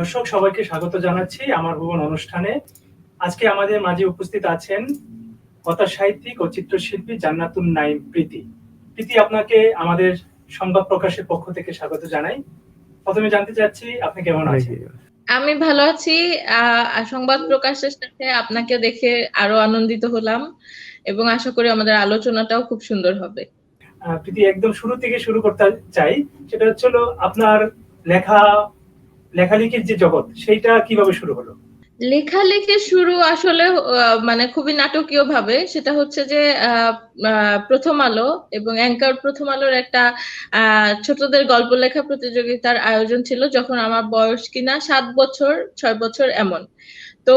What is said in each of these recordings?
দর্শক সবাইকে স্বাগত জানাচ্ছি আমার ভুবন অনুষ্ঠানে। আজকে আমাদের মাঝে উপস্থিত আছেন কথা সাহিত্যিক ও চিত্রশিল্পী জান্নাতুন নাইম প্রীতি। প্রীতি আপনাকে আমাদের সংবাদ প্রকাশের পক্ষ থেকে স্বাগত জানাই। প্রথমে জানতে চাচ্ছি আপনি কেমন আছেন? আমি ভালো আছি। আহ, সংবাদ প্রকাশের সাথে আপনাকে দেখে আরও আনন্দিত হলাম এবং আশা করি আমাদের আলোচনাটাও খুব সুন্দর হবে। আহ, প্রীতি একদম শুরু থেকে শুরু করতে চাই। সেটা হচ্ছে হলো আপনার লেখা লেখালেখির যে জগৎ, সেইটা কীভাবে শুরু হলো? লেখালেখি শুরু আসলে মানে খুবই নাটকীয় ভাবে সেটা হচ্ছে যে প্রথম আলো এবং অ্যাঙ্কার প্রথম আলোর একটা ছোটদের গল্প লেখা প্রতিযোগিতার আয়োজন ছিল যখন আমার বয়স কিনা সাত বছর, ছয় বছর এমন। তো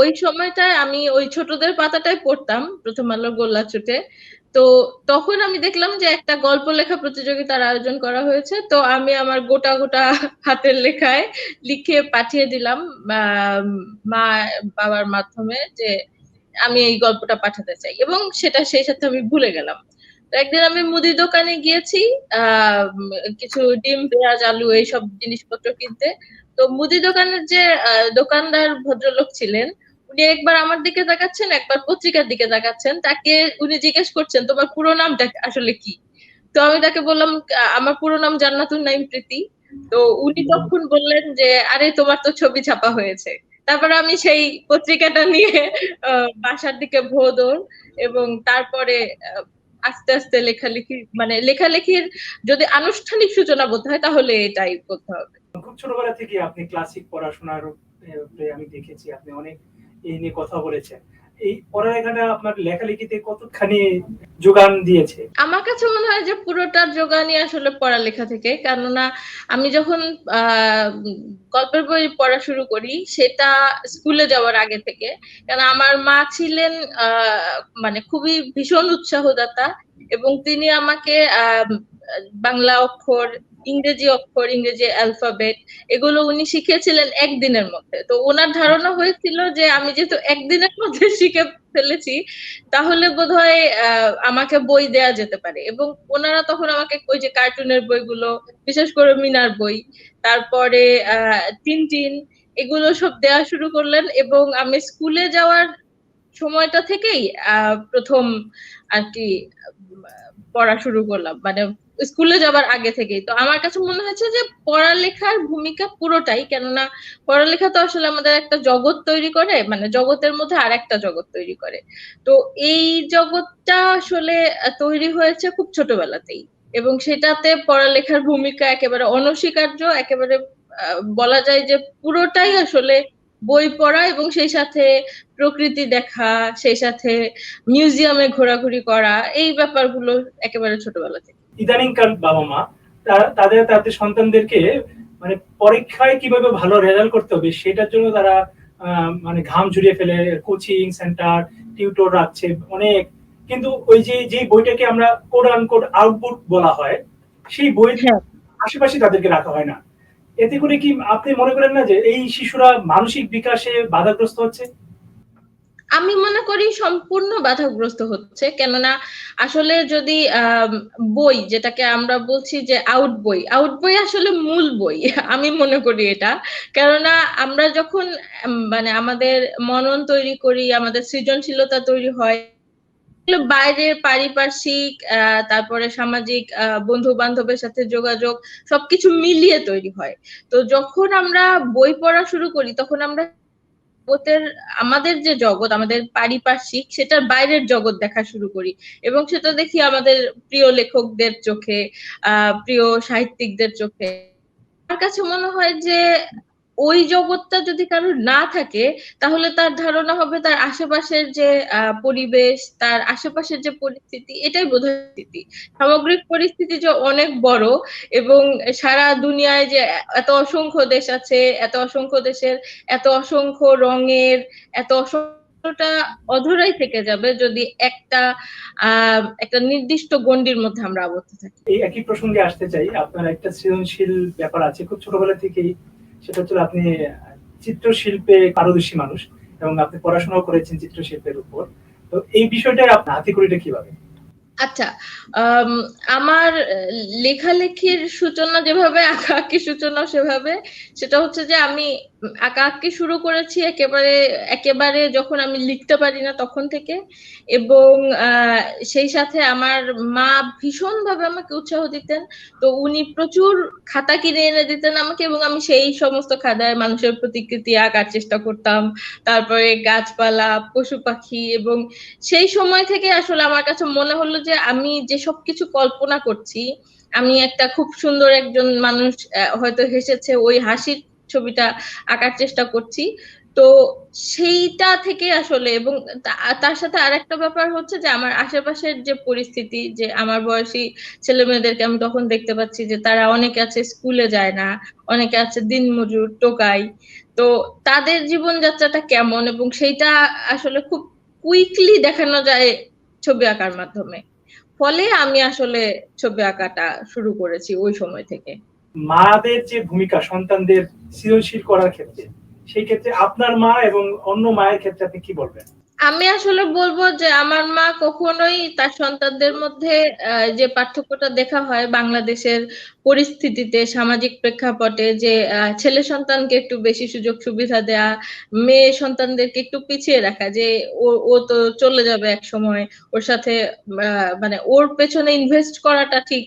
ওই সময়টায় আমি ওই ছোটদের পাতাটাই পড়তাম প্রথম আলোর গোল্লা চুটে। তো তখন আমি দেখলাম যে একটা গল্প লেখা প্রতিযোগিতার আয়োজন করা হয়েছে। তো আমি আমার গোটা গোটা হাতের লেখায় লিখে পাঠিয়ে দিলাম আহ, মা বাবার মাধ্যমে যে আমি এই গল্পটা পাঠাতে চাই। এবং সেটা সেই সাথে আমি ভুলে গেলাম। একদিন আমি মুদি দোকানে গিয়েছি আহ কিছু ডিম পেঁয়াজ আলু এইসব জিনিসপত্র কিনতে। তো মুদি দোকানের যে আহ, দোকানদার ভদ্রলোক ছিলেন উনি একবার আমার দিকে তাকাচ্ছেন একবার পত্রিকার দিকে তাকাচ্ছেন। তাকে উনি জিজ্ঞেস করছেন তোমার পুরো নামটা আসলে কি? তো আমি তাকে বললাম আমার পুরো নাম জান্নাতুন নাইম প্রীতি। তো উনি তখন বললেন যে আরে তোমার তো ছবি ছাপা হয়েছে। তারপরে আমি সেই পত্রিকাটা নিয়ে বাসার দিকে ভোদর এবং তারপরে আস্তে আস্তে লেখালেখি মানে লেখালেখির যদি আনুষ্ঠানিক সূচনা বলতে হয় তাহলে এটাই করতে হবে। খুব ছোটবেলা থেকে আপনি ক্লাসিক পড়াশোনার আমি দেখেছি আপনি অনেক এই নিয়ে কথা বলেছেন। এই পড়ালেখাটা আপনার লেখালেখিতে কতখানি যোগান দিয়েছে? আমার কাছে মনে হয় যে পুরোটা যোগানই আসলে পড়ালেখা থেকে। কেননা আমি যখন গল্পের বই পড়া শুরু করি, সেটা স্কুলে যাওয়ার আগে থেকে। কারণ আমার মা ছিলেন মানে খুবই ভীষণ উৎসাহদাতা এবং তিনি আমাকে বাংলা অক্ষর ইংরেজি অক্ষর, ইংরেজি অ্যালফাবেট এগুলো উনি শিখেছিলেন একদিনের মধ্যে। তো ওনার ধারণা হয়েছিল যে আমি যেহেতু একদিনের মধ্যে শিখে ফেলেছি, তাহলে বোধহয় আমাকে বই দেয়া যেতে পারে। এবং ওনারা তখন আমাকে ওই যে কার্টুনের বইগুলো, বিশেষ করে মিনার বই, তারপরে, আহ, টিনটিন, এগুলো সব দেওয়া শুরু করলেন এবং আমি স্কুলে যাওয়ার সময়টা থেকেই প্রথম আর কি পড়া শুরু করলাম। মানে স্কুলে যাবার আগে থেকেই। তো আমার কাছে মনে হয়েছে যে পড়ালেখার ভূমিকা পুরোটাই, কেননা পড়ালেখা তো আসলে আমাদের একটা জগৎ তৈরি করে মানে জগতের মধ্যে আর একটা জগৎ তৈরি করে। তো এই জগৎটা আসলে তৈরি হয়েছে খুব ছোটবেলাতেই। এবং সেটাতে পড়ালেখার ভূমিকা একেবারে অনস্বীকার্য, একেবারে বলা যায় যে পুরোটাই আসলে বই পড়া এবং সেই সাথে প্রকৃতি দেখা সেই সাথে মিউজিয়ামে ঘোরাঘুরি করা এই ব্যাপারগুলো একেবারে ছোটবেলা থেকে। ইদানিংকার বাবা মা তাদের তাদের সন্তানদেরকে মানে পরীক্ষায় কীভাবে ভালো রেজাল্ট করতে হবে সেটার জন্য তারা আহ, মানে ঘাম ঝুরিয়ে ফেলে কোচিং সেন্টার টিউটর রাখছে অনেক। কিন্তু ওই যে যে বইটাকে আমরা কোড আনকোড আউটপুট বলা হয় সেই বই হ্যাঁ। আশেপাশে তাদেরকে রাখা হয় না। এতে করে কি আপনি মনে করেন না যে এই শিশুরা মানসিক বিকাশে বাধাগ্রস্ত হচ্ছে? আমি মনে করি সম্পূর্ণ বাধাগ্রস্ত হচ্ছে। কেননা আসলে যদি বই যেটাকে আমরা বলছি যে আউট বই আউট বই আসলে মূল বই। আমি মনে করি এটা। কেননা আমরা যখন মানে আমাদের মনন তৈরি করি, আমাদের সৃজনশীলতা তৈরি হয় বাইরের পারিপার্শ্বিক তারপরে সামাজিক বন্ধু বান্ধবের সাথে যোগাযোগ সবকিছু মিলিয়ে তৈরি হয়। তো যখন আমরা বই পড়া শুরু করি, তখন আমরা জগতের, আমাদের যে জগৎ, আমাদের পারিপার্শ্বিক, সেটার বাইরের জগৎ দেখা শুরু করি। এবং সেটা দেখি আমাদের প্রিয় লেখকদের চোখে প্রিয় সাহিত্যিকদের চোখে। আমার কাছে মনে হয় যে ওই জগৎটা যদি কারোর না থাকে, তাহলে তার ধারণা হবে তার আশেপাশের যে পরিবেশ, তার আশেপাশের যে পরিস্থিতি, এটাই বোধহয় পরিস্থিতি সামগ্রিক পরিস্থিতি যে অনেক বড় এবং সারা দুনিয়ায় যে এত অসংখ্য দেশ আছে, এত অসংখ্য দেশের, এত অসংখ্য রঙের, এত অসংখ্যটা অধরাই থেকে যাবে যদি একটা একটা নির্দিষ্ট গণ্ডির মধ্যে আমরা আবদ্ধ থাকি। এই একই প্রসঙ্গে আসতে চাই। আপনার একটা সৃজনশীল ব্যাপার আছে, খুব ছোটবেলা থেকেই সেটা হচ্ছে আপনি চিত্রশিল্পে পারদর্শী মানুষ এবং আপনি পড়াশোনাও করেছেন চিত্রশিল্পের উপর। তো এই বিষয়টা আপনি হাতে করিটা কীভাবে? আচ্ছা আম, আমার লেখালেখির সূচনা যেভাবে আঁকা আঁকি সূচনা সেভাবে সেটা হচ্ছে যে আমি আঁকাআঁকি শুরু করেছি একেবারে একেবারে যখন আমি লিখতে পারি না তখন থেকে। এবং সেই সাথে আমার মা ভীষণ ভাবে আমাকে উৎসাহ দিতেন। তো উনি প্রচুর খাতা কিনে এনে দিতেন আমাকে এবং আমি সেই সমস্ত খাতায় মানুষের প্রতিকৃতি আঁকার চেষ্টা করতাম। তারপরে গাছপালা, পশু পাখি এবং সেই সময় থেকে আসলে আমার কাছে মনে হলো যে আমি যে সব কিছু কল্পনা করছি, আমি একটা খুব সুন্দর একজন মানুষ হয়তো হেসেছে, ওই হাসির ছবিটা আঁকার চেষ্টা করছি। তো সেইটা থেকে আসলে এবং তার সাথে আরেকটা ব্যাপার হচ্ছে যে আমার আশেপাশের যে পরিস্থিতি, যে আমার বয়সী ছেলে মেয়েদেরকে আমি তখন দেখতে পাচ্ছি যে তারা অনেকে আছে স্কুলে যায় না, অনেকে আছে দিনমজুর, টোকাই। তো তাদের জীবনযাত্রাটা কেমন? এবং সেইটা আসলে খুব কুইকলি দেখানো যায় ছবি আঁকার মাধ্যমে। ফলে আমি আসলে ছবি আঁকাটা শুরু করেছি ওই সময় থেকে। মাদের যে ভূমিকা সন্তানদের সৃজনশীল করার ক্ষেত্রে, সেই ক্ষেত্রে আপনার মা এবং অন্য মায়ের ক্ষেত্রে আপনি কি বলবেন? আমি আসলে বলব যে আমার মা কখনোই তার সন্তানদের মধ্যে যে পার্থক্যটা দেখা হয় বাংলাদেশের পরিস্থিতিতে, সামাজিক প্রেক্ষাপটে যে ছেলে সন্তানকে একটু বেশি সুযোগ সুবিধা দেয়া, মেয়ে সন্তানদেরকে একটু পিছিয়ে রাখা, যে ও ও তো চলে যাবে এক সময়, ওর সাথে মানে ওর পেছনে ইনভেস্ট করাটা ঠিক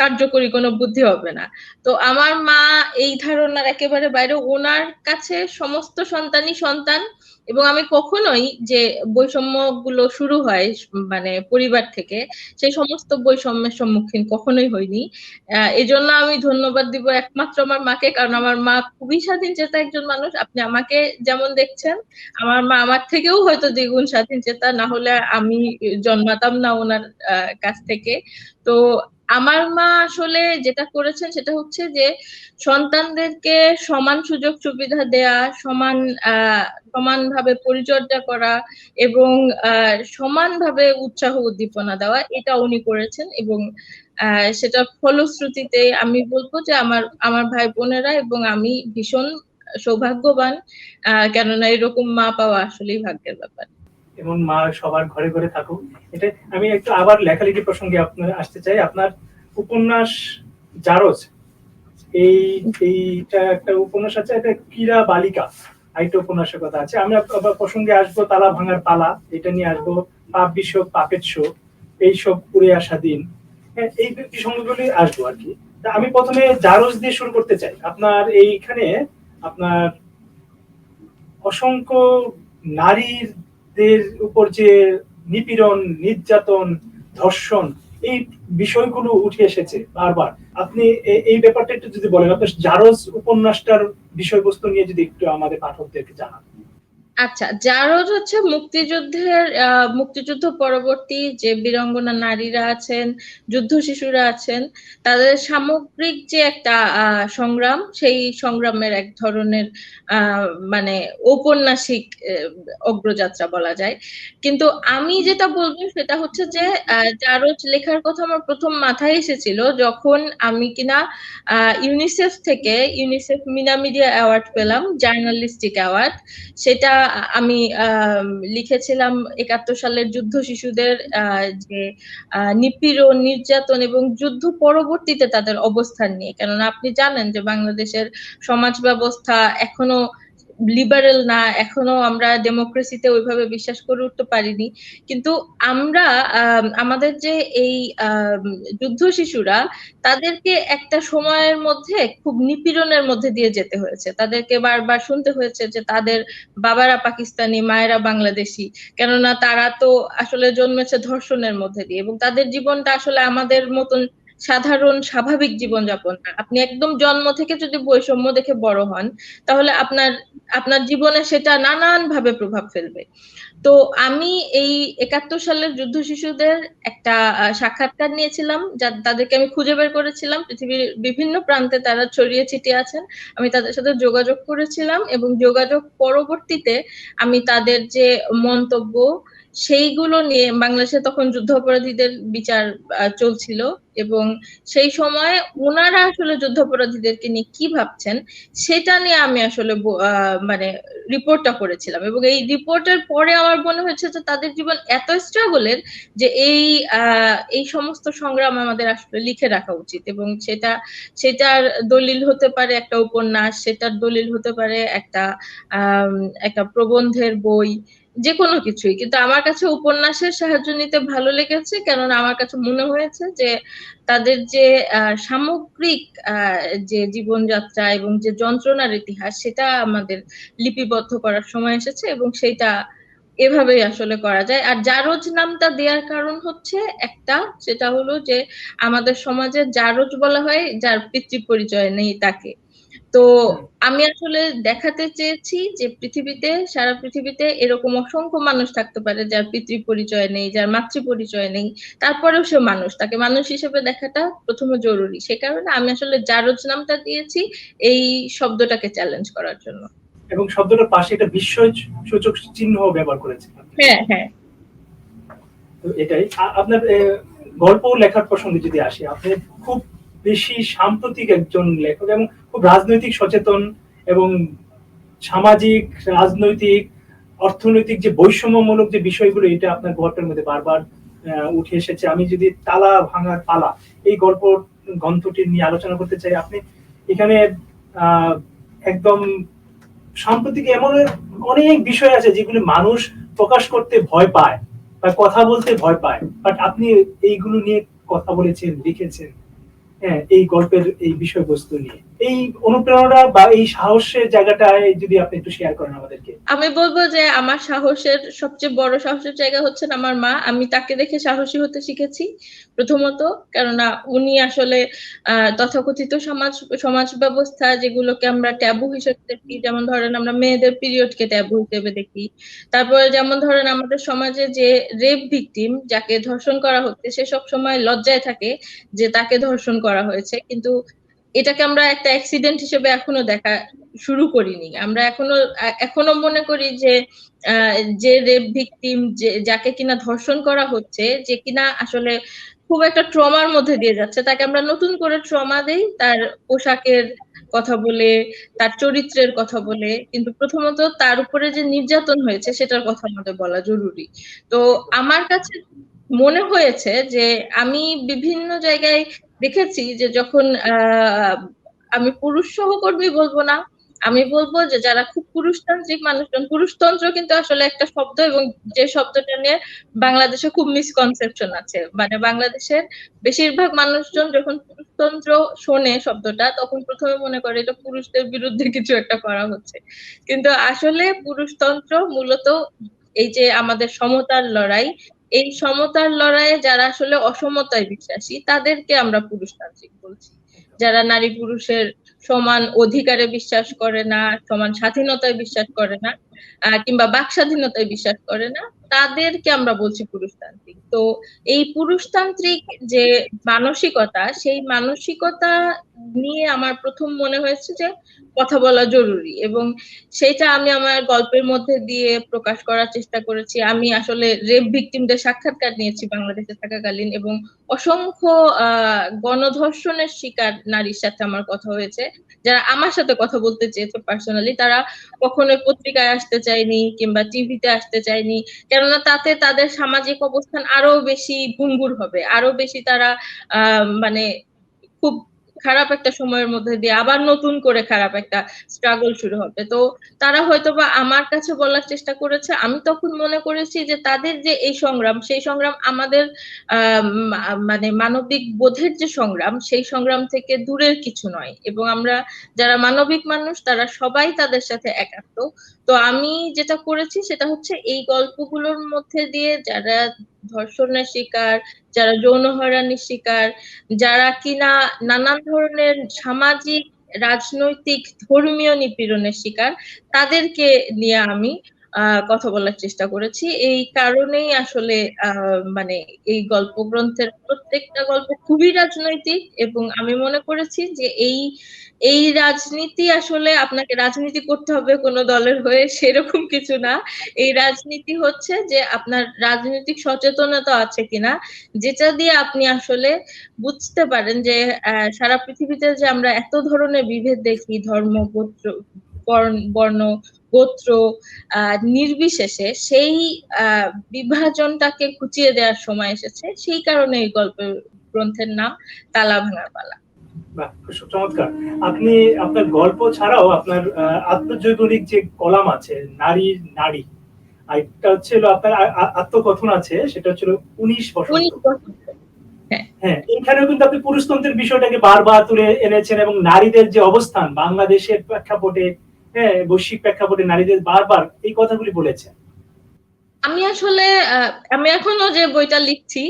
কার্যকরী কোনো বুদ্ধি হবে না। তো আমার মা এই ধারণার একেবারে বাইরে, ওনার কাছে সমস্ত সন্তানই সন্তান এবং আমি কখনোই যে বৈষম্যগুলো শুরু হয় মানে পরিবার থেকে সেই সমস্ত বৈষম্যের সম্মুখীন কখনোই হয়নি আহ, এই জন্য আমি ধন্যবাদ দিব একমাত্র আমার মাকে কারণ আমার মা খুবই স্বাধীন চেতা একজন মানুষ। আপনি আমাকে যেমন দেখছেন আমার মা আমার থেকেও হয়তো দ্বিগুণ স্বাধীন চেতা না হলে আমি জন্মাতাম না ওনার কাছ থেকে। তো আমার মা আসলে যেটা করেছেন সেটা হচ্ছে যে সন্তানদেরকে সমান সুযোগ সুবিধা দেয়া, সমান সমানভাবে পরিচর্যা করা এবং সমানভাবে উৎসাহ উদ্দীপনা দেওয়া, এটা উনি করেছেন এবং সেটা ফলশ্রুতিতে আমি বলব যে আমার আমার ভাই বোনেরা এবং আমি ভীষণ সৌভাগ্যবান কেননা এরকম মা পাওয়া আসলেই ভাগ্যের ব্যাপার। এবং মা সবার ঘরে ঘরে থাকুক। এটা আমি একটু আবার লেখালেখি প্রসঙ্গে আপনার আসতে চাই। আপনার উপন্যাস জারজ এই এইটা একটা উপন্যাস আছে এটা ক্রীড়া বালিকা আরেকটা উপন্যাসের কথা আছে। আবার প্রসঙ্গে আসব তালা ভাঙার পালা এটা নিয়ে আসব পাপ বিশ্ব পাপের শো এইসব উড়ে আসা দিন। হ্যাঁ, এই বিষয়গুলি আসব আর কি। আমি প্রথমে জারজ দিয়ে শুরু করতে চাই। আপনার এইখানে আপনার অসংখ্য নারীদের উপর যে নিপীড়ন, নির্যাতন, ধর্ষণ, এই বিষয়গুলো উঠে এসেছে বারবার। আপনি এই ব্যাপারটা একটু যদি বলেন আপনার জারজ উপন্যাসটার বিষয়বস্তু নিয়ে যদি একটু আমাদের পাঠকদেরকে জানান। আচ্ছা জারজ হচ্ছে মুক্তিযুদ্ধের মুক্তিযুদ্ধ পরবর্তী যে বীরাঙ্গনা নারীরা আছেন, যুদ্ধ শিশুরা আছেন, তাদের সামগ্রিক যে একটা সংগ্রাম, সেই সংগ্রামের এক ধরনের মানে ঔপন্যাসিক অগ্রযাত্রা বলা যায়। কিন্তু আমি যেটা বলব সেটা হচ্ছে যে জারজ লেখার কথা আমার প্রথম মাথায় এসেছিল যখন আমি কিনা ইউনিসেফ থেকে, ইউনিসেফ মিনা মিডিয়া অ্যাওয়ার্ড পেলাম, জার্নালিস্টিক অ্যাওয়ার্ড। সেটা আমি লিখেছিলাম একাত্তর সালের যুদ্ধ শিশুদের যে নিপীড়ন নির্যাতন এবং যুদ্ধ পরবর্তীতে তাদের অবস্থান নিয়ে। কেননা আপনি জানেন যে বাংলাদেশের সমাজ ব্যবস্থা এখনও লিবারেল না এখনও আমরা ডেমোক্রেসিতে ওইভাবে বিশ্বাস করে উঠতে পারিনি। কিন্তু আমরা আম, আমাদের যে এই যুদ্ধ শিশুরা তাদেরকে একটা সময়ের মধ্যে খুব নিপীড়নের মধ্যে দিয়ে যেতে হয়েছে। তাদেরকে বারবার শুনতে হয়েছে যে তাদের বাবারা পাকিস্তানি মায়েরা বাংলাদেশি। কেননা তারা তো আসলে জন্মেছে ধর্ষণের মধ্যে দিয়ে এবং তাদের জীবনটা আসলে আমাদের মতন সাধারণ স্বাভাবিক জীবনযাপন আপনি একদম জন্ম থেকে যদি বৈষম্য দেখে বড় হন তাহলে আপনার আপনার জীবনে সেটা নানান ভাবে প্রভাব ফেলবে। তো আমি এই একাত্তর সালের যুদ্ধ শিশুদের একটা সাক্ষাৎকার নিয়েছিলাম, যা তাদেরকে আমি খুঁজে বের করেছিলাম। পৃথিবীর বিভিন্ন প্রান্তে তারা ছড়িয়ে ছিটিয়ে আছেন। আমি তাদের সাথে যোগাযোগ করেছিলাম এবং যোগাযোগ পরবর্তীতে আমি তাদের যে মন্তব্য সেইগুলো নিয়ে বাংলাদেশে তখন যুদ্ধাপরাধীদের বিচার চলছিল এবং সেই সময় ওনারা আসলে যুদ্ধাপরাধীদেরকে নিয়ে কি ভাবছেন সেটা নিয়ে আমি আসলে মানে রিপোর্টটা করেছিলাম এবং এই রিপোর্টের পরে আমার মনে হয়েছে যে তাদের জীবন এত স্ট্রাগলের যে এই এই সমস্ত সংগ্রাম আমাদের আসলে লিখে রাখা উচিত এবং সেটা, সেটার দলিল হতে পারে একটা উপন্যাস, সেটার দলিল হতে পারে একটা একটা প্রবন্ধের বই যে কোনো কিছুই। কিন্তু আমার কাছে উপন্যাসের সাহায্য নিতে ভালো লেগেছে, কেননা আমার কাছে মনে হয়েছে যে তাদের যে সামগ্রিক যে জীবনযাত্রা এবং যে যন্ত্রণার ইতিহাস, সেটা আমাদের লিপিবদ্ধ করার সময় এসেছে এবং সেটা এভাবেই আসলে করা যায়। আর জারজ নামটা দেওয়ার কারণ হচ্ছে একটা, সেটা হলো যে আমাদের সমাজে জারজ বলা হয়, যার পিতৃ পরিচয় নেই তাকে। তো আমি আসলে দেখাতে চেয়েছি যে পৃথিবীতে সারা পৃথিবীতে এরকম অসংখ্য মানুষ থাকতে পারে যার পিতৃ পরিচয় নেই যার মাতৃ পরিচয় নেই তারপরেও সে মানুষ। তাকে মানুষ হিসেবে দেখাটা প্রথমে জরুরি। সে কারণে আমি আসলে জারজ নামটা দিয়েছি এই শব্দটাকে চ্যালেঞ্জ করার জন্য। এবং শব্দটার পাশে একটা বিস্ময় সূচক চিহ্ন ব্যবহার করেছেন হ্যাঁ হ্যাঁ। তো এটাই। আপনার গল্প লেখার প্রসঙ্গে যদি আসি আপনি খুব বেশি সাম্প্রতিক একজন লেখক এবং খুব রাজনৈতিক সচেতন এবং সামাজিক, রাজনৈতিক, অর্থনৈতিক যে বৈষম্যমূলক যে বিষয়গুলো, এটা আপনার গল্পের মধ্যে বারবার উঠে এসেছে। আমি যদি তালা ভাঙার পালা, এই গল্প গ্রন্থটি নিয়ে আলোচনা করতে চাই, আপনি এখানে একদম সাম্প্রতিক এমন অনেক বিষয় আছে যেগুলো মানুষ প্রকাশ করতে ভয় পায় বা কথা বলতে ভয় পায়। বাট আপনি এইগুলো নিয়ে কথা বলেছেন, লিখেছেন হ্যাঁ এই গল্পের এই বিষয়বস্তু নিয়ে। এই অনুপ্রেরণা বা এই সাহসের জায়গাটায় যদি আপনি একটু শেয়ার করেন আমাদেরকে। আমি বলব যে আমার সাহসের সবচেয়ে বড় সাহসের জায়গা হচ্ছেন আমার মা। আমি তাকে দেখে সাহসী হতে শিখেছি প্রথমত। কেননা উনি আসলে তথাকথিত সমাজ সমাজ ব্যবস্থা যেগুলোকে আমরা ট্যাবু হিসেবে দেখি, যেমন ধরেন আমরা মেয়েদের পিরিয়ডকে ট্যাবু হিসেবে দেখি। তারপরে যেমন ধরেন আমাদের সমাজে যে রেপ ভিকটিম, যাকে ধর্ষণ করা হচ্ছে, সে সব সময় লজ্জায় থাকে যে তাকে ধর্ষণ করা হয়েছে। কিন্তু এটাকে আমরা একটা অ্যাক্সিডেন্ট হিসেবে এখনও দেখা শুরু করিনি। আমরা এখনও এখনও মনে করি যে যে রেপ ভিকটিম যে, যাকে কিনা ধর্ষণ করা হচ্ছে, যে কিনা আসলে খুব একটা ট্রমার মধ্যে দিয়ে যাচ্ছে, তাকে আমরা নতুন করে ট্রমা দেই, তার পোশাকের কথা বলে, তার চরিত্রের কথা বলে, কিন্তু প্রথমত তার উপরে যে নির্যাতন হয়েছে, সেটার কথা আমাদের বলা জরুরি। তো আমার কাছে মনে হয়েছে যে আমি বিভিন্ন জায়গায় দেখেছি যে যখন আমি পুরুষ সহকর্মী বলব না, আমি বলব যে যারা খুব পুরুষতান্ত্রিক মানুষজন, পুরুষতন্ত্র কিন্তু আসলে একটা শব্দ এবং যে শব্দটা নিয়ে বাংলাদেশে খুব মিসকনসেপশন আছে। মানে বাংলাদেশের বেশিরভাগ মানুষজন যখন পুরুষতন্ত্র শোনে শব্দটা, তখন প্রথমে মনে করে এটা পুরুষদের বিরুদ্ধে কিছু একটা করা হচ্ছে। কিন্তু আসলে পুরুষতন্ত্র মূলত এই যে আমাদের সমতার লড়াই এই সমতার লড়াইয়ে যারা আসলে অসমতায় বিশ্বাসী, তাদেরকে আমরা পুরুষতান্ত্রিক বলছি। যারা নারী পুরুষের সমান অধিকারে বিশ্বাস করে না, সমান স্বাধীনতায় বিশ্বাস করে না কিংবা বাক স্বাধীনতায় বিশ্বাস করে না, তাদেরকে আমরা বলছি পুরুষতান্ত্রিক। তো এই পুরুষতান্ত্রিক যে মানসিকতা, সেই মানসিকতা নিয়ে আমার প্রথম মনে হয়েছে যে কথা বলা জরুরি এবং সেটা আমি আমার গল্পের মধ্যে দিয়ে প্রকাশ করার চেষ্টা করেছি। আমি আসলে রেপ ভিকটিমদের সাক্ষাৎকার নিয়েছি বাংলাদেশে থাকাকালীন এবং অসংখ্য গণধর্ষণের শিকার নারীর সাথে আমার কথা হয়েছে। যারা আমার সাথে কথা বলতে চেয়েছে পার্সোনালি তারা কখনোই পত্রিকায় আসতে চায়নি কিংবা টিভিতে আসতে চায়নি কেননা তাতে তাদের সামাজিক অবস্থান আরও বেশি ভঙ্গুর হবে। আরও বেশি তারা মানে খুব খারাপ একটা সময়ের মধ্যে দিয়ে আবার নতুন করে খারাপ একটা স্ট্রাগল শুরু হবে। তো তারা হয়তোবা আমার কাছে বলার চেষ্টা করেছে। আমি তখন মনে করেছি যে তাদের যে এই সংগ্রাম, সেই সংগ্রাম আমাদের মানে মানবিক বোধের যে সংগ্রাম, সেই সংগ্রাম থেকে দূরের কিছু নয়। এবং আমরা যারা মানবিক মানুষ, তারা সবাই তাদের সাথে একাত্ম। তো আমি যেটা করেছি সেটা হচ্ছে এই গল্পগুলোর মধ্যে দিয়ে যারা ধর্ষণের শিকার, যারা যৌন হয়রানির শিকার, যারা কিনা নানান ধরনের সামাজিক, রাজনৈতিক, ধর্মীয় নিপীড়নের শিকার, তাদেরকে নিয়ে আমি কথা বলার চেষ্টা করেছি। এই কারণেই আসলে মানে এই গল্প গ্রন্থের প্রত্যেকটা গল্প খুবই রাজনৈতিক এবং আমি মনে করেছি যে এই এই রাজনীতি আসলে আপনাকে রাজনীতি করতে হবে কোনো দলের হয়ে সেরকম কিছু না। এই রাজনীতি হচ্ছে যে আপনার রাজনৈতিক সচেতনতা আছে কিনা, যেটা দিয়ে আপনি আসলে বুঝতে পারেন যে সারা পৃথিবীতে যে আমরা এত ধরনের বিভেদ দেখি, ধর্ম, গোত্র, বর্ণ- গোত্র নির্বিশেষে সেই বিভাজনটাকে ঘুচিয়ে দেওয়ার সময় এসেছে। সেই কারণে এই গল্পের গ্রন্থের নাম তালা ভাঙা পালা। চমৎকার। আপনি আপনার গল্প ছাড়াও আপনার আত্মজৈবনিক যে কলাম আছে নারী নারী আর একটা হচ্ছে আপনার আত্মকথন আছে সেটা হচ্ছে উনিশ বছর হ্যাঁ এখানেও কিন্তু আপনি পুরুষতন্ত্রের বিষয়টাকে বারবার তুলে এনেছেন এবং নারীদের যে অবস্থান বাংলাদেশের প্রেক্ষাপটে হ্যাঁ বৈশ্বিক প্রেক্ষাপটে নারীদের বারবার এই কথাগুলি বলেছেন। আমি আসলে আমি এখনও যে বইটা লিখছি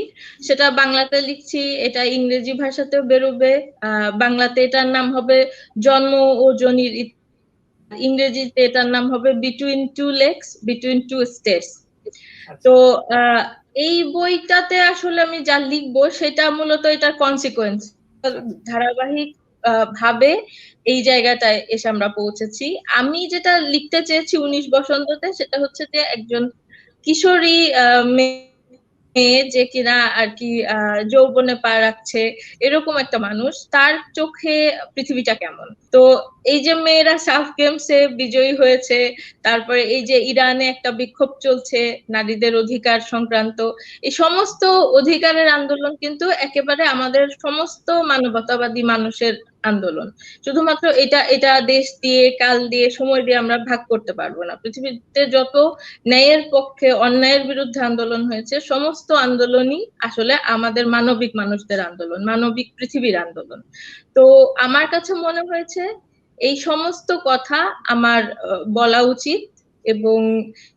সেটা বাংলাতে লিখছি এটা ইংরেজি ভাষাতেও বেরোবে বাংলাতে এটার নাম হবে জন্ম ও জনির ইংরেজিতে এটার নাম হবে between two lakes between two states তো এই বইটাতে আসলে আমি যা লিখব সেটা মূলত এটার কনসিকোয়েন্স ধারাবাহিক ভাবে এই জায়গাটায় এসে আমরা পৌঁছেছি। আমি যেটা লিখতে চেয়েছি উনিশ বসন্ততে সেটা হচ্ছে যে একজন কিশোরী মেয়ে যে কিনা আর কি যৌবনে পা রাখছে, এরকম একটা মানুষ। তার চোখে পৃথিবীটা কেমন? তো এই যে মেয়েরা সাফ গেমসে বিজয়ী হয়েছে, তারপরে এই যে ইরানে একটা বিক্ষোভ চলছে, নারীদের অধিকার সংক্রান্ত, এই সমস্ত অধিকারের আন্দোলন কিন্তু একেবারে আমাদের সমস্ত মানবতাবাদী মানুষের আন্দোলন। শুধুমাত্র এটা এটা দেশ দিয়ে, কাল দিয়ে, সময় দিয়ে আমরা ভাগ করতে পারব না। পৃথিবীতে যত ন্যায়ের পক্ষে অন্যায়ের বিরুদ্ধে আন্দোলন হয়েছে, সমস্ত আন্দোলনই আসলে আমাদের মানবিক মানুষদের আন্দোলন, মানবিক পৃথিবীর আন্দোলন। তো আমার কাছে মনে হয়েছে এই সমস্ত কথা আমার বলা উচিত এবং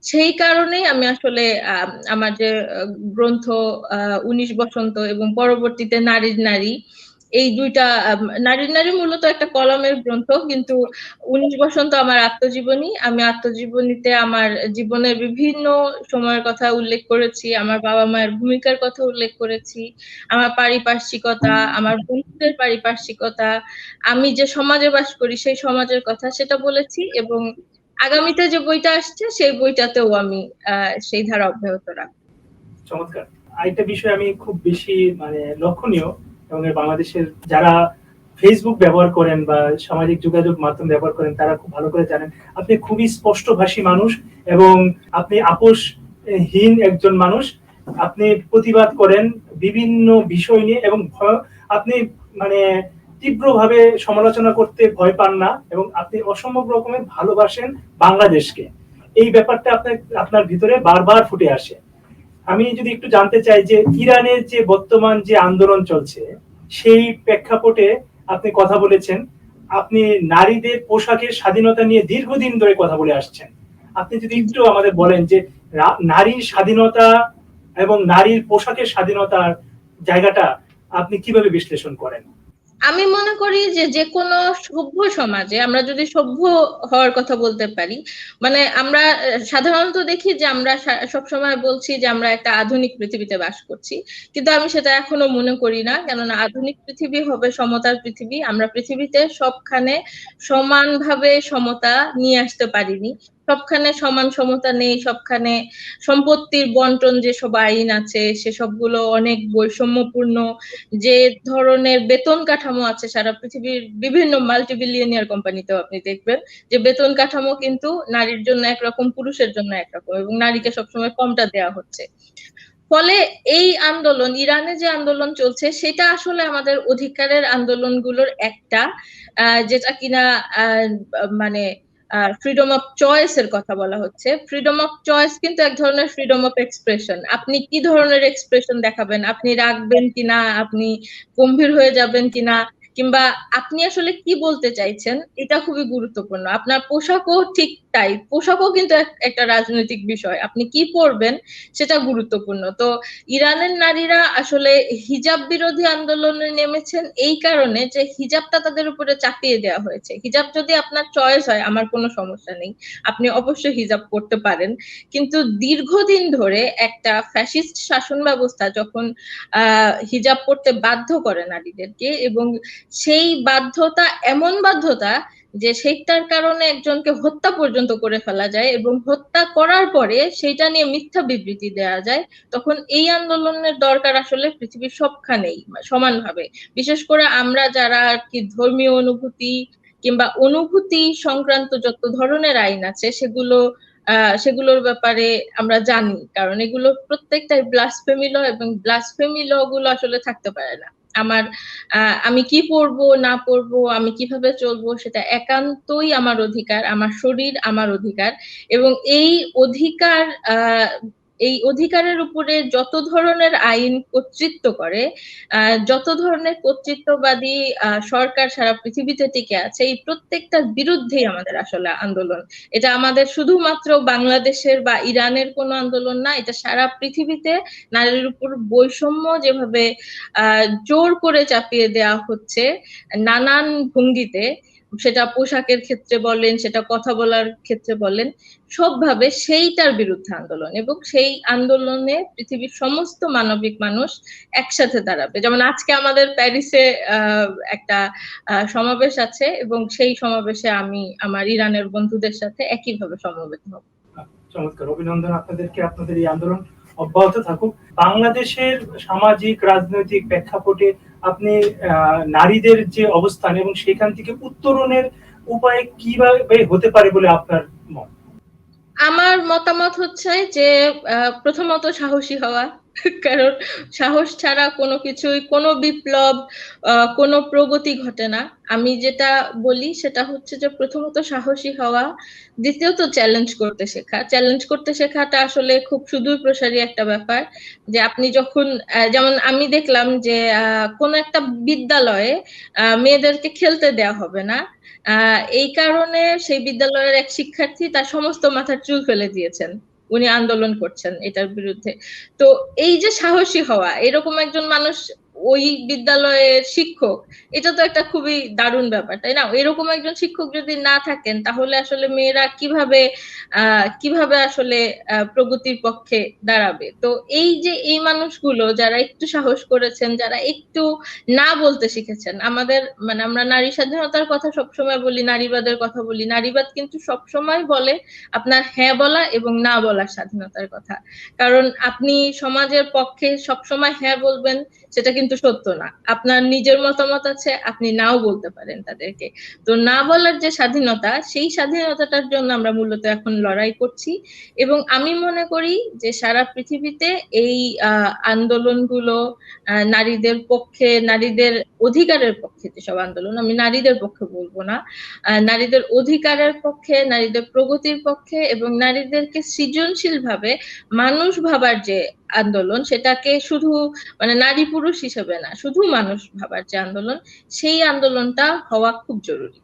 সেই কারণেই আমি আসলে আমার যে গ্রন্থ উনিশ বসন্ত এবং পরবর্তীতে নারীর নারী এই দুইটা নারীর নারী মূলত একটা কলমের গ্রন্থ, কিন্তু উনিশ বসন্ত আমার আত্মজীবনী। আমি আত্মজীবনীতে আমার জীবনের বিভিন্ন সময়ের কথা উল্লেখ করেছি, আমার বাবা মায়ের ভূমিকার কথা উল্লেখ করেছি, আমার পারিপার্শ্বিকতা, আমার বন্ধুদের পারিপার্শ্বিকতা, আমি যে সমাজে বাস করি সেই সমাজের কথা সেটা বলেছি এবং আগামীতে যে বইটা আসছে সেই বইটাতেও আমি সেই ধারা অব্যাহত রাখব। চমৎকার। আরেকটা বিষয় আমি খুব বেশি মানে লক্ষণীয় এবং বাংলাদেশের যারা ফেসবুক ব্যবহার করেন বা সামাজিক যোগাযোগ মাধ্যম ব্যবহার করেন, তারা খুব ভালো করে জানেন। আপনি খুবই স্পষ্টভাষী মানুষ এবং আপনি আপোষহীন একজন মানুষ। আপনি প্রতিবাদ করেন বিভিন্ন বিষয় নিয়ে এবং আপনি মানে তীব্রভাবে সমালোচনা করতে ভয় পান না এবং আপনি অসম্ভব রকমের ভালোবাসেন বাংলাদেশকে। এই ব্যাপারটা আপনার আপনার ভিতরে বারবার ফুটে আসে। আমি যদি একটু জানতে চাই যে ইরানের যে বর্তমান যে আন্দোলন চলছে, সেই প্রেক্ষাপটে আপনি কথা বলেছেন। আপনি নারীদের পোশাকের স্বাধীনতা নিয়ে দীর্ঘদিন ধরে কথা বলে আসছেন। আপনি যদি একটু আমাদের বলেন যে নারীর স্বাধীনতা এবং নারীর পোশাকের স্বাধীনতার জায়গাটা আপনি কীভাবে বিশ্লেষণ করেন? আমি মনে করি যে যে কোনো সভ্য সমাজে, আমরা যদি সভ্য হওয়ার কথা বলতে পারি মানে আমরা, সাধারণত দেখি যে আমরা সবসময় বলছি যে আমরা একটা আধুনিক পৃথিবীতে বাস করছি। কিন্তু আমি সেটা এখনও মনে করি না। কেননা আধুনিক পৃথিবী হবে সমতার পৃথিবী। আমরা পৃথিবীতে সবখানে সমানভাবে সমতা নিয়ে আসতে পারিনি। সবখানে সমান সমতা নেই সবখানে সম্পত্তির বন্টন যেসব আইন আছে সেসবগুলো অনেক বৈষম্যপূর্ণ। যে ধরনের বেতন কাঠামো আছে সারা পৃথিবীর বিভিন্ন মাল্টিবিলিয়নিয়ার কোম্পানিতেও আপনি দেখবেন যে বেতন কাঠামো কিন্তু নারীর জন্য একরকম পুরুষের জন্য একরকম এবং নারীকে সবসময় কমটা দেওয়া হচ্ছে। ফলে এই আন্দোলন ইরানে যে আন্দোলন চলছে সেটা আসলে আমাদের অধিকারের আন্দোলনগুলোর একটা যেটা কিনা আহ, মানে ফ্রিডম অফ চয়েস এর কথা বলা হচ্ছে। ফ্রিডম অফ চয়েস কিন্তু এক ধরনের ফ্রিডম অফ এক্সপ্রেশন আপনি কি ধরনের এক্সপ্রেশন দেখাবেন? আপনি রাখবেন কিনা? আপনি গম্ভীর হয়ে যাবেন কিনা? কিংবা আপনি আসলে কি বলতে চাইছেন? এটা খুবই গুরুত্বপূর্ণ। আপনার পোশাকও ঠিক তাই পোশাকও কিন্তু একটা রাজনৈতিক বিষয়। আপনি কি পরবেন সেটা গুরুত্বপূর্ণ। তো ইরানের নারীরা আসলে হিজাব বিরোধী আন্দোলনে নেমেছেন এই কারণে যে হিজাবটা তাদের উপরে চাপিয়ে দেওয়া হয়েছে। হিজাব যদি আপনার চয়েস হয়, আমার কোনো সমস্যা নেই। আপনি অবশ্যই হিজাব করতে পারেন। কিন্তু দীর্ঘদিন ধরে একটা ফ্যাসিস্ট শাসন ব্যবস্থা যখন হিজাব পড়তে বাধ্য করে নারীদেরকে এবং সেই বাধ্যতা, এমন বাধ্যতা যে সেইটার কারণে একজনকে হত্যা পর্যন্ত করে ফেলা যায় এবং হত্যা করার পরে সেইটা নিয়ে মিথ্যা বিবৃতি দেওয়া যায়, তখন এই আন্দোলনের দরকার আসলে পৃথিবীর সবখানেই সমানভাবে। বিশেষ করে আমরা যারা আর কি ধর্মীয় অনুভূতি কিংবা অনুভূতি সংক্রান্ত যত ধরনের আইন আছে সেগুলো সেগুলোর ব্যাপারে আমরা জানি, কারণ এগুলো প্রত্যেকটাই ব্লাসফেমি ল এবং ব্লাসফেমি ল গুলো আসলে থাকতে পারে না। আমার আমি কি পড়ব, না পড়ব, আমি কীভাবে চলবো, সেটা একান্তই আমার অধিকার, আমার শরীর আমার অধিকার এবং এই অধিকার, আহ এই অধিকারের উপরে যত ধরনের আইন কর্তৃত্ব করে যত ধরনের কর্তৃত্ববাদী সরকার সারা পৃথিবীতে টিকে আছে, এই প্রত্যেকটার বিরুদ্ধেই আমাদের আসলে আন্দোলন। এটা আমাদের শুধুমাত্র বাংলাদেশের বা ইরানের কোনো আন্দোলন না, এটা সারা পৃথিবীতে নারীর উপর বৈষম্য যেভাবে জোর করে চাপিয়ে দেওয়া হচ্ছে, নানান ভঙ্গিতে সেটা পোশাকের ক্ষেত্রে বলেন, সেটা কথা বলার ক্ষেত্রে বলেন, সবভাবে সেইটার বিরুদ্ধে আন্দোলন এবং সেই আন্দোলনে পৃথিবীর সমস্ত মানবিক মানুষ একসাথে দাঁড়াবে। যেমন আজকে আমাদের প্যারিসে একটা সমাবেশ আছে এবং সেই সমাবেশে আমি আমার ইরানের বন্ধুদের সাথে একইভাবে সমবেত হব। চমৎকার। অভিনন্দন আপনাদেরকে, আপনাদের এই আন্দোলন অব্যাহত থাকুক। বাংলাদেশের সামাজিক, রাজনৈতিক প্রেক্ষাপটে আপনি নারীদের যে অবস্থান এবং সেখান থেকে উত্তরণের উপায় কীভাবে হতে পারে বলে আপনার মত? আমার মতামত হচ্ছে যে প্রথমত সাহসী হওয়া। কারণ সাহস ছাড়া কোনো কিছুই, কোনো বিপ্লব কোনো প্রগতি ঘটে না। আমি যেটা বলি সেটা হচ্ছে যে প্রথমত সাহসী হওয়া, দ্বিতীয়ত চ্যালেঞ্জ করতে শেখা। চ্যালেঞ্জ করতে শেখাটা আসলে খুব সুদূর প্রসারী একটা ব্যাপার যে আপনি যখন যেমন আমি দেখলাম যে কোনো একটা বিদ্যালয়ে মেয়েদেরকে খেলতে দেওয়া হবে না। এই কারণে সেই বিদ্যালয়ের এক শিক্ষার্থী তার সমস্ত মাথার চুল ফেলে দিয়েছেন। উনি আন্দোলন করছেন এটার বিরুদ্ধে। তো এই যে সাহসী হওয়া এরকম একজন মানুষ ওই বিদ্যালয়ের শিক্ষক, এটা তো একটা খুবই দারুণ ব্যাপার, তাই না? এরকম একজন শিক্ষক যদি না থাকেন, তাহলে আসলে মেয়েরা কীভাবে কীভাবে আসলে প্রগতির পক্ষে দাঁড়াবে? তো এই যে এই মানুষগুলো যারা একটু সাহস করেছেন, যারা একটু না বলতে শিখেছেন, আমাদের মানে আমরা নারী স্বাধীনতার কথা সবসময় বলি, নারীবাদের কথা বলি, নারীবাদ কিন্তু সবসময় বলে আপনার হ্যাঁ বলা এবং না বলার স্বাধীনতার কথা। কারণ আপনি সমাজের পক্ষে সবসময় হ্যাঁ বলবেন সেটা কিন্তু সত্য না। আপনার নিজের মতামত আছে, আপনি নাও বলতে পারেন তাদেরকে। তো না বলার যে স্বাধীনতা, সেই স্বাধীনতাটার জন্য আমরা মূলত এখন লড়াই করছি। এবং আমি মনে করি যে সারা পৃথিবীতে এই আন্দোলনগুলো নারীদের পক্ষে, নারীদের অধিকারের পক্ষে যেসব আন্দোলন, আমি নারীদের পক্ষে বলব না নারীদের অধিকারের পক্ষে, নারীদের প্রগতির পক্ষে এবং নারীদেরকে সৃজনশীল ভাবে মানুষ ভাবার যে আন্দোলন সেটাকে শুধু মানে নারী পুরুষ হিসেবে না শুধু মানুষ ভাবার যে আন্দোলন সেই আন্দোলনটা হওয়া খুব জরুরি।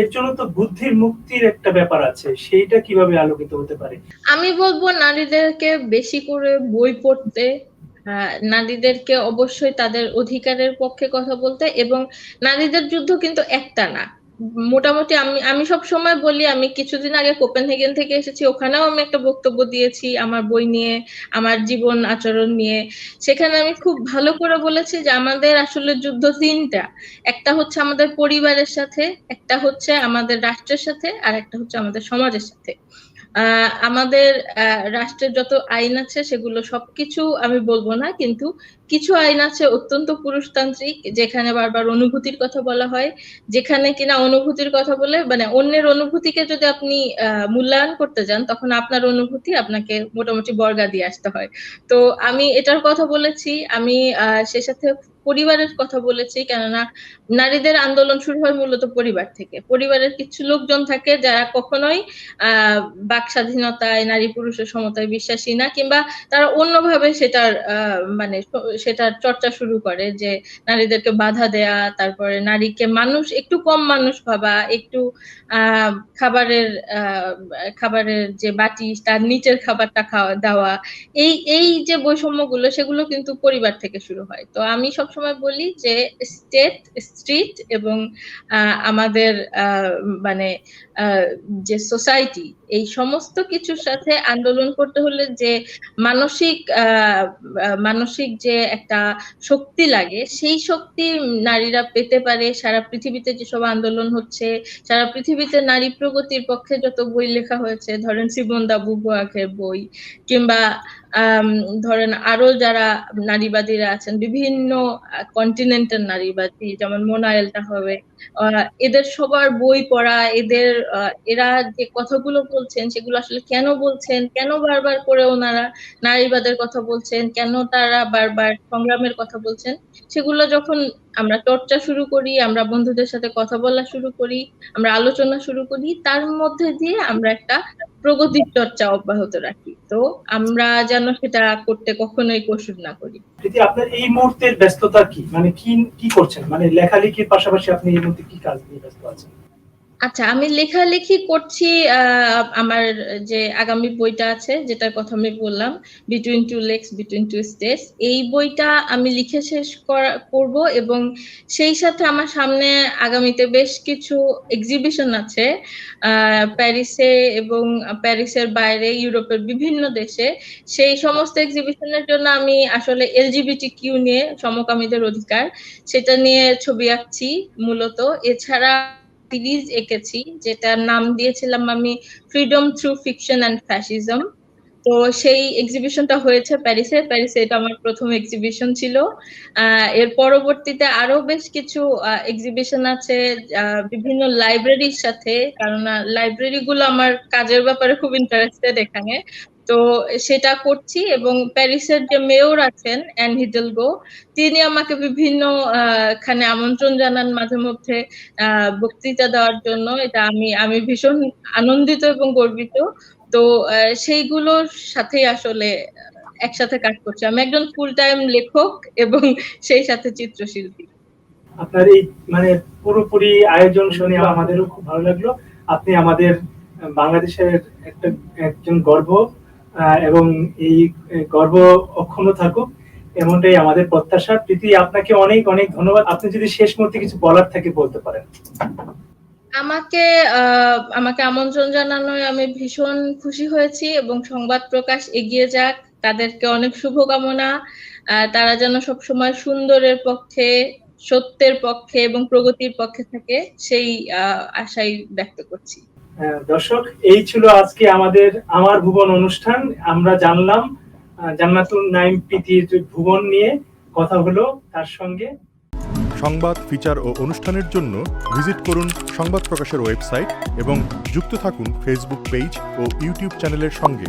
এর জন্য তো বুদ্ধির মুক্তির একটা ব্যাপার আছে সেইটা কীভাবে আলোকিত হতে পারে? আমি বলব নারীদেরকে বেশি করে বই পড়তে আহ, নারীদেরকে অবশ্যই তাদের অধিকারের পক্ষে কথা বলতে এবং নারীদের যুদ্ধ কিন্তু একটা না। মোটামুটি আমি আমি সব সময় বলি, আমি কিছুদিন আগে কোপেনহেগেন থেকে এসেছি, ওখানেও আমি একটা বক্তব্য দিয়েছি আমার বই নিয়ে, আমার জীবন আচরণ নিয়ে। সেখানে আমি খুব ভালো করে বলেছি যে আমাদের আসলে যুদ্ধ তিনটা, একটা হচ্ছে আমাদের পরিবারের সাথে, একটা হচ্ছে আমাদের রাষ্ট্রের সাথে, আর একটা হচ্ছে আমাদের সমাজের সাথে। আমাদের রাষ্ট্রের যত আইন আছে সেগুলো সবকিছু আমি বলব না, কিন্তু কিছু আইন আছে অত্যন্ত পুরুষতান্ত্রিক, যেখানে বারবার অনুভূতির কথা বলা হয়, যেখানে কিনা অনুভূতির কথা বলে মানে অন্যের অনুভূতিকে যদি আপনি মূল্যায়ন করতে যান, তখন আপনার অনুভূতি আপনাকে মোটামুটি বর্গা দিয়ে আসতে হয়। তো আমি এটার কথা বলেছি, আমি সে সাথে পরিবারের কথা বলেছি, কেননা নারীদের আন্দোলন শুরু হয় মূলত পরিবার থেকে। পরিবারের কিছু লোকজন থাকে যারা কখনোই বাক স্বাধীনতায়, নারী পুরুষের সমতায় বিশ্বাসী না, কিংবা তারা অন্যভাবে সেটার মানে সেটার চর্চা শুরু করে যে নারীদেরকে বাধা দেয়া, তারপরে নারীকে মানুষ, একটু কম মানুষ ভাবা, একটু খাবারের খাবারের যে বাটি, তার নিচের খাবারটা খাওয়া, দেওয়া, এই এই যে বৈষম্যগুলো, সেগুলো কিন্তু পরিবার থেকে শুরু হয়। তো আমি সবসময় বলি যে স্টেট স্ট্রিট এবং আমাদের মানে যে সোসাইটি এই সমস্ত কিছুর সাথে আন্দোলন করতে হলে যে মানসিক মানসিক যে একটা শক্তি লাগে, সেই শক্তি নারীরা পেতে পারে। সারা পৃথিবীতে যেসব আন্দোলন হচ্ছে, সারা পৃথিবীতে নারী প্রগতির পক্ষে যত বই লেখা হয়েছে, ধরেন সিমন দা বুবুয়াকের বই, কিংবা ধরেন আরও যারা নারীবাদীরা আছেন, বিভিন্ন কন্টিনেন্টের নারীবাদী, যেমন মোনায়েলটা হবে এদের সবার বই পড়া, এদের এরা যে কথাগুলো বলছেন, সেগুলো আসলে কেন বলছেন, কেন বারবার করে ওনারা নারীবাদের কথা বলছেন, কেন তারা বারবার সংগ্রামের কথা বলছেন, সেগুলো যখন আমরা চর্চা শুরু করি, আমরা বন্ধুদের সাথে কথা বলা শুরু করি, আমরা আলোচনা শুরু করি, তার মধ্যে দিয়ে আমরা একটা প্রগতির চর্চা অব্যাহত রাখি। তো আমরা যেন সেটা করতে কখনোই কসুর না করি। দিদি আপনার এই মুহূর্তের ব্যস্ততা কি? মানে কি কি করছেন? মানে লেখালেখির পাশাপাশি আপনি এই মুহূর্তে কি কাজ নিয়ে ব্যস্ত আছেন? আচ্ছা আমি লেখালেখি করছি আমার যে আগামী বইটা আছে, যেটার কথা আমি বললাম between two lakes between two states এই বইটা আমি লিখে শেষ করা- করব এবং সেই সাথে আমার সামনে আগামীতে বেশ কিছু এক্সিবিশন আছে প্যারিসে এবং প্যারিসের বাইরে ইউরোপের বিভিন্ন দেশে। সেই সমস্ত এক্সিবিশনের জন্য আমি আসলে এলজিবিটি কিউ নিয়ে সমকামীদের অধিকার, সেটা নিয়ে ছবি আঁকছি মূলত। এছাড়া সিরিজ এঁকেছি, যেটার নাম দিয়েছিলাম আমি freedom through fiction and fascism তো সেই এক্সিবিশনটা হয়েছে প্যারিসে প্যারিসে এটা আমার প্রথম এক্সিবিশন ছিল। এর পরবর্তীতে আরও বেশ কিছু এক্সিবিশন আছে বিভিন্ন লাইব্রেরির সাথে। কারণ লাইব্রেরি গুলো আমার কাজের ব্যাপারে খুব ইন্টারেস্টেড এখানে। তো সেটা করছি এবং প্যারিসের যে মেয়র আছেন অ্যান হিডেলগো তিনি আমাকে বিভিন্ন খানে আমন্ত্রণ জানান মাঝে মধ্যে বক্তৃতা দেওয়ার জন্য। এটা আমি আমি ভীষণ আনন্দিত এবং গর্বিত। তো সেইগুলোর সাথেই আসলে একসাথে কাজ করছি। আমি একজন ফুল টাইম লেখক এবং সেই সাথে চিত্রশিল্পী। আপনার এই মানে পুরোপুরি আয়োজন শুনে আমাদেরও খুব ভালো লাগল। আপনি আমাদের, বাংলাদেশের একটা, একজন গর্ব এবং এই গর্ব অক্ষুণ্ণ থাকুক, এমনটাই আমাদের প্রত্যাশা। প্রীতি, আপনাকে অনেক অনেক ধন্যবাদ। আপনি যদি শেষ মুহূর্তে কিছু বলার থাকে বলতে পারেন। আমাকে আমাকে আমন্ত্রণ জানানোয় আমি ভীষণ খুশি হয়েছি এবং সংবাদ প্রকাশ এগিয়ে যাক। তাদেরকে অনেক শুভকামনা। তারা যেন সবসময় সুন্দরের পক্ষে, সত্যের পক্ষে এবং প্রগতির পক্ষে থাকে, সেই আশাই ব্যক্ত করছি। দর্শক, এই ছিল আজকে আমাদের, আমার ভুবন অনুষ্ঠান। আমরা জানলাম জান্নাতুল নাইম প্রীতির ভুবন নিয়ে কথা হলো তার সঙ্গে। সংবাদ, ফিচার ও অনুষ্ঠানের জন্য ভিজিট করুন সংবাদ প্রকাশের ওয়েবসাইট এবং যুক্ত থাকুন ফেসবুক পেজ ও ইউটিউব চ্যানেলের সঙ্গে।